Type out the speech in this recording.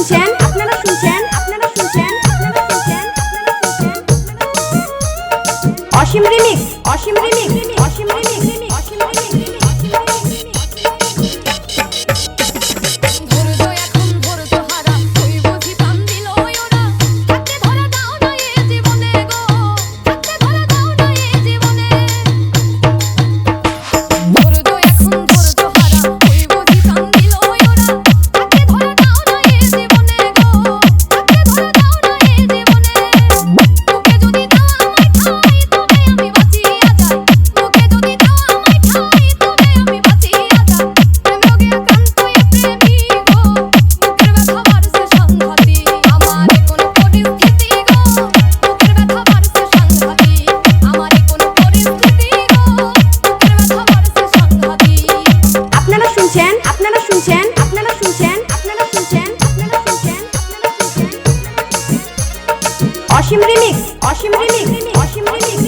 শুনছেন? আপনারা শুনছেন? আপনারা শুনছেন? Asim remix Asim remix Asim remix. শুনছেন? আপনারা শুনছেন? আপনারা শুনছেন? আপনারা শুনছেন? আপনারা শুনছেন? আপনারা শুনছেন? Asim remix Asim remix Asim remix.